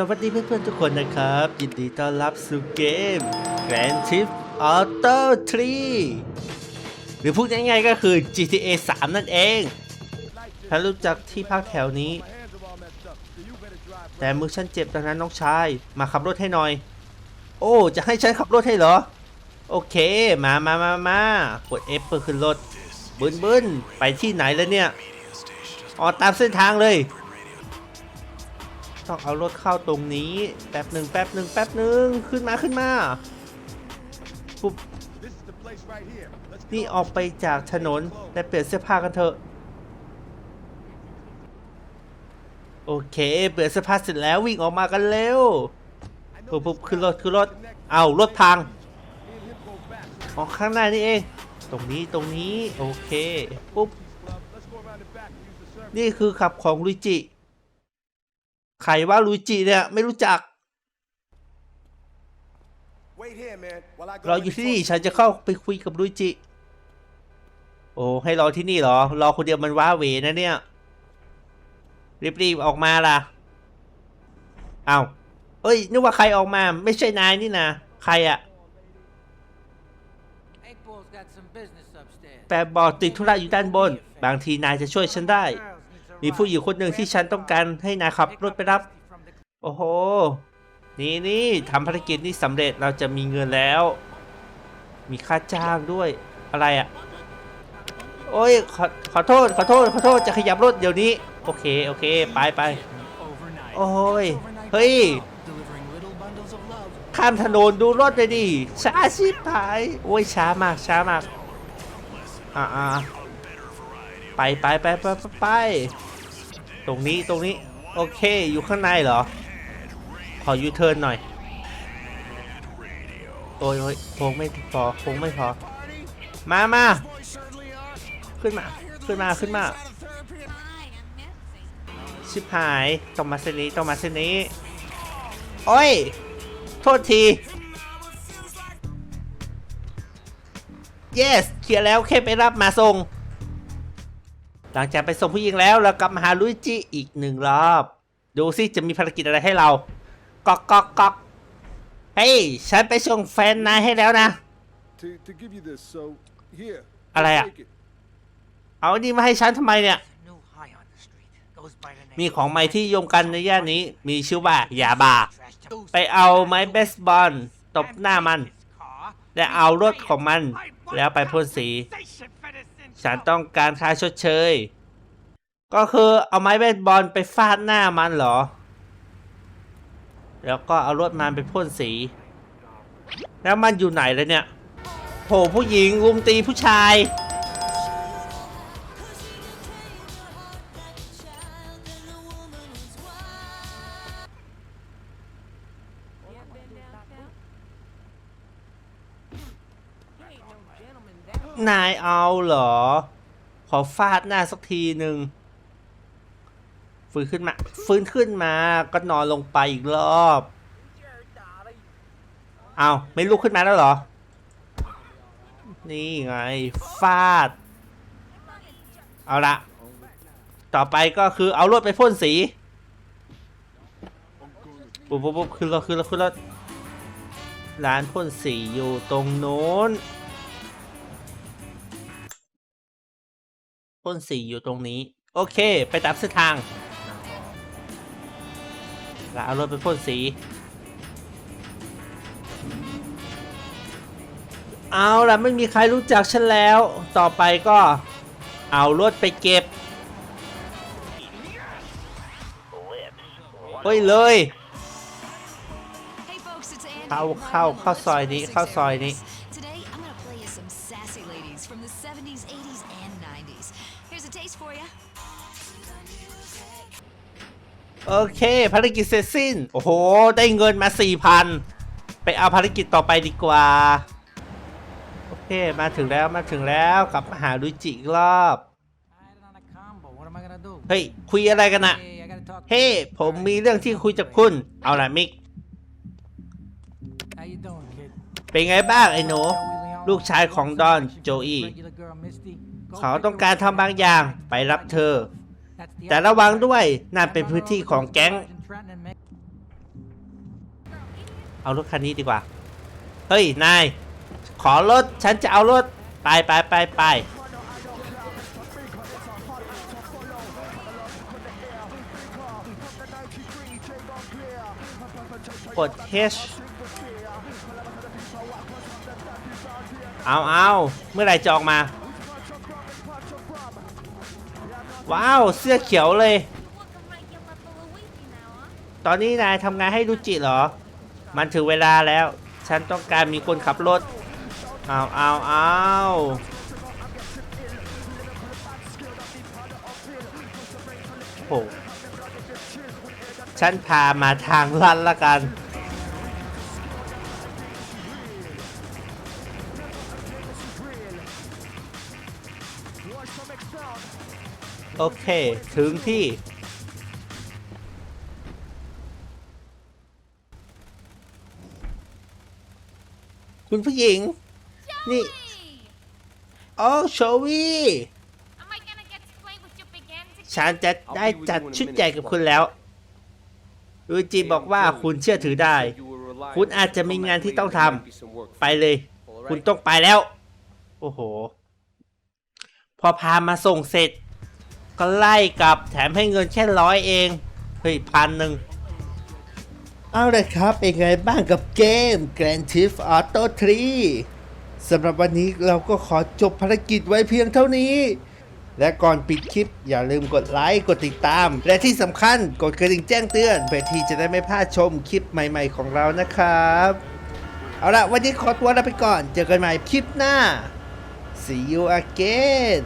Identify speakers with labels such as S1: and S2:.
S1: สวัสดีเพื่อนๆทุกคนนะครับ ยินดีต้อนรับสู่เกม Grand Theft Auto 3 หรือพูดง่ายๆก็คือ GTA 3 นั่นเอง ถ้ารู้จักที่พักแถวนี้ แต่มือฉันเจ็บดังนั้นน้องชาย มาขับรถให้หน่อย โอ้ จะให้ฉันขับรถให้เหรอ โอเค มามามามากด F เพื่อขึ้นรถบึนบึนไปที่ไหนแล้วเนี่ยอ๋อตามเส้นทางเลย ต้องเอารถเข้าตรงนี้ แป๊บหนึ่งแป๊บหนึ่งแป๊บหนึ่งขึ้นมาขึ้นมาปุ๊บนี่ออกไปจากถนนและเปลี่ยนเสื้อผ้ากันเถอะ โอเค เปลี่ยนเสื้อผ้าเสร็จแล้ววิ่งออกมากันเร็วปุ๊บปุ๊บขึ้นรถขึ้นรถ เอารถพังออกข้างหน้านี่เอง ตรงนี้ตรงนี้ โอเค ปุ๊บ นี่คือขับของลุยจิ ใครว่าลุยจิเนี่ยไม่รู้จักรออยู่ที่นี่ฉันจะเข้าไปคุยกับลุยจิ โอ้ให้รอที่นี่เหรอ รอคนเดียวมันว้าเหวนะเนี่ย รีบๆออกมาล่ะ เอาเอ้ยนึกว่าใครออกมา ไม่ใช่นายนี่นะใครอะ
S2: Eight Ball's got some business upstairs.
S1: แปลบอกติดธุระอยู่ด้านบน บางทีนายจะช่วยฉันได้ มีผู้หญิงคนหนึ่งที่ฉันต้องการให้นายขับรถไปรับ โอ้โห นี่นี่ทำภารกิจนี้สำเร็จเราจะมีเงินแล้ว มีค่าจ้างด้วยอะไรอะ่ะ โอ้ยขอขอโทษขอโทษขอโทษจะขยับรถเดี๋ยวนี้ โอเคโอเคไปไปโอ้ยเฮ้ยข้ามถนนดูรถไปดิช้าชิบหาย โอ้ยช้ามากช้ามากอ่าอ่า ไปไปไปไปไปไปตรงนี้ตรงนี้ โอเคอยู่ข้างในเหรอ ขอยูเทิร์นหน่อย โอ้ยโอ้ยคงไม่พอคงไม่พอ มามาขึ้นมา ขึ้นมาขึ้นมา ชิบหายต้องมาเส้นนี้ต้องมาเส้นนี้ โอ้ย โทษที yes เคลียร์แล้วแค่ไปรับมาส่ง หลังจากไปส่งผู้หญิงแล้วเรากลับมาหาลุยจิอีกหนึ่งรอบ ดูสิจะมีภารกิจอะไรให้เราก๊อกก๊อกก๊อกเฮ้ยฉันไปส่งแฟนนายให้แล้วนะ
S3: to, to give you this. So here,
S1: อะไรอะ
S3: take it.
S1: เอาอันนี้มาให้ฉันทำไมเนี่ย
S2: New high on the street. Goes by the name.
S1: มีของใหม่ที่ยงกันในย่านนี้ มีชื่อว่ายาบา
S2: Trash to-
S1: ไปเอาไม้เบสบอลตบหน้ามัน
S2: Car.
S1: และเอารถของมัน แล้วไปพ่นสี ฉันต้องการค่าชดเชย ก็คือเอาไม้เบสบอลไปฟาดหน้ามันเหรอ แล้วก็เอารถมันไปพ่นสี แล้วมันอยู่ไหนเลยเนี่ยโหผู้หญิงลุมตีผู้ชาย นายเอาเหรอ ขอฟาดหน้าสักทีหนึ่งฟื้นขึ้นมา ฟื้นขึ้นมาก็นอนลงไปอีกรอบ เอาไม่ลุกขึ้นมาแล้วเหรอ นี่ไง ฟาด เอาละ ต่อไปก็คือเอารถไปพ่นสี ปุ๊บปุ๊บปุ๊บขึ้นรถขึ้นรถขึ้นรถร้านพ่นสีอยู่ตรงโน้น พ่นสีอยู่ตรงนี้ โอเค ไปตามเส้นทางแล้วเอารถไปพ่นสี เอาล่ะไม่มีใครรู้จักฉันแล้ว ต่อไปก็เอารถไปเก็บเฮ้ยเลย
S4: Hey folks, it's Andy.
S1: เข้า
S4: with
S1: เข้า
S4: Marvin
S1: เข้าซอยนี้
S4: Lewis
S1: เข้าซอยนี้ โอเค ภารกิจเสร็จสิ้น โอ้โห ได้เงินมาสี่พันไปเอาภารกิจต่อไปดีกว่า โอเค มาถึงแล้วมาถึงแล้วกลับมาหาลุจิอีกรอบ เฮ้ย คุยอะไรกันอะเฮ้ ผมมีเรื่องที่คุยกับคุณ เอาล่ะมิก เป็นไงบ้างไอ้หนู ลูกชายของดอนโจอี้เขาต้องการทำบางอย่างไปรับเธอ แต่ระวังด้วยนั่นเป็นพื้นที่ของแก๊ง
S2: Trenton and Mick.
S1: เอารถคันนี้ดีกว่า เฮ้ย นาย ขอรถ ฉันจะเอารถ ไปไปไปไปกด H เอาเอาเมื่อไหรจะออกมา ว้าว เสื้อเขียวเลย ตอนนี้นายทำงานให้รุจิเหรอ มันถึงเวลาแล้ว ฉันต้องการมีคนขับรถเอาเอาเอาโหฉันพามาทางลัดละกัน โอเค ถึงที่ คุณผู้หญิง นี่ โอ้โชวี่
S5: Am I gonna get to play with your big ends
S1: ฉันจะได้จัดชุดใหญ่กับคุณแล้วลูจิบอกว่าคุณเชื่อถือได้ คุณอาจจะมีงานที่ต้องทำไปเลย คุณต้องไปแล้ว โอ้โห พอพามาส่งเสร็จ ก็ไล่กลับแถมให้เงินแค่ร้อยเอง เฮ้ยพันหนึ่งเอาเลยครับ เป็นไงบ้างกับเกม Grand Theft Auto 3สำหรับวันนี้เราก็ขอจบภารกิจไว้เพียงเท่านี้ และก่อนปิดคลิป อย่าลืมกดไลค์ กดติดตาม และที่สำคัญกดกระดิ่งแจ้งเตือนเพื่อที่จะได้ไม่พลาดชมคลิปใหม่ๆของเรานะครับ เอาละวันนี้ขอตัวลาไปก่อน เจอกันใหม่คลิปหน้า See you again